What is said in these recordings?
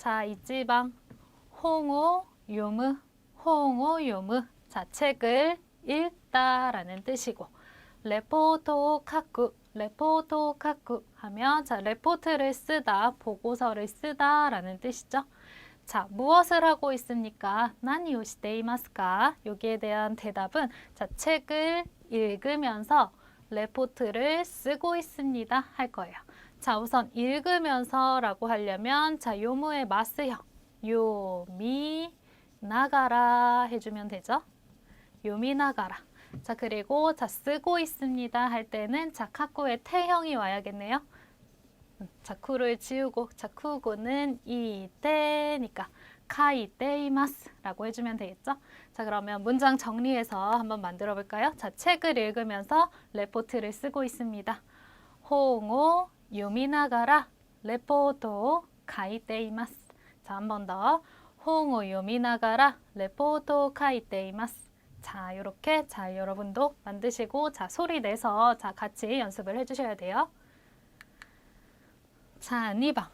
자, 이지방 홍오 요무 홍오 요무 자, 책을 읽다라는 뜻이고 레포토 카쿠 레포토 카쿠 하면 자, 레포트를 쓰다, 보고서를 쓰다라는 뜻이죠. 자, 무엇을 하고 있습니까? 나니 요시데이마스까? 여기에 대한 대답은 자, 책을 읽으면서 레포트를 쓰고 있습니다. 할 거예요. 자, 우선 읽으면서라고 하려면 자, 요무의 마스형 요미 나가라 해주면 되죠. 요미 나가라. 자, 그리고 자, 쓰고 있습니다 할 때는 자, 카쿠의 태형이 와야겠네요. 음, 자, 쿠를 지우고 자, 쿠고는 이때니까 카이테이마스 라고 해주면 되겠죠. 자, 그러면 문장 정리해서 한번 만들어 볼까요? 자, 책을 읽으면서 레포트를 쓰고 있습니다. 홍오 요미나가라 레포토 카이테이마스. 자, 한 번 더. 홍오 요미나가라 레포토 카이테이마스. 자, 이렇게 자, 여러분도 만드시고 자, 소리 내서 자, 같이 연습을 해 주셔야 돼요. 자, 2번.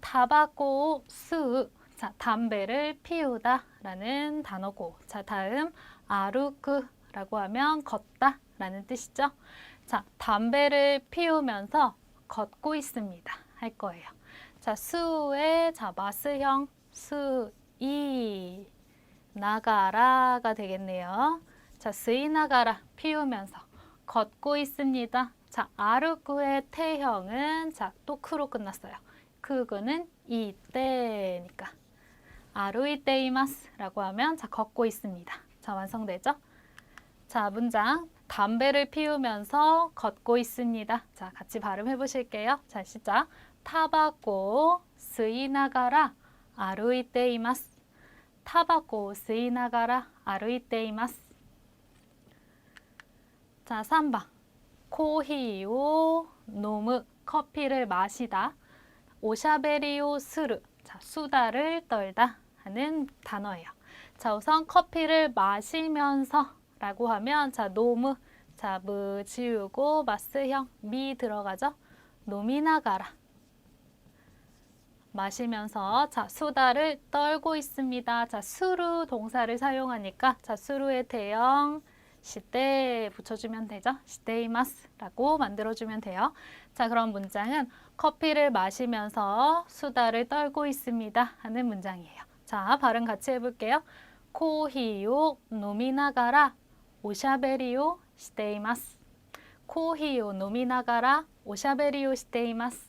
타바코 스. 자, 담배를 피우다라는 단어고. 자, 다음 아루크라고 하면 걷다라는 뜻이죠. 자, 담배를 피우면서 걷고 있습니다. 할 거예요. 자, 수의 자, 마스형 수이 나가라가 되겠네요. 자, 스이 나가라 피우면서 걷고 있습니다. 자, 아르쿠의 태형은 자, 또 크로 끝났어요. 그거는 이때니까 아루이테이마스라고 하면 자, 걷고 있습니다. 자, 완성되죠? 자, 문장 담배를 피우면서 걷고 있습니다. 자, 같이 발음해 보실게요. 자, 시작. 타바코 스이나가라 아루이테이마스. 타바코 스이나가라 아루이테이마스. 자, 3번. 코히오 노무 커피를 마시다. 오샤베리오 스르. 자, 수다를 떨다 하는 단어예요. 자, 우선 커피를 마시면서 라고 하면 자, 노무 자, 무 지우고 마스형 미 들어가죠. 노미나가라. 마시면서 자, 수다를 떨고 있습니다. 자, 수루 동사를 사용하니까 자, 수루의 대형 시대 붙여주면 되죠. 시대이마스라고 만들어주면 돼요. 자, 그럼 문장은 커피를 마시면서 수다를 떨고 있습니다. 하는 문장이에요. 자, 발음 같이 해볼게요. 코히요 노미나가라 오샤베리오 시테이마스. 코히요 노미나가라 오샤베리오 시테이마스.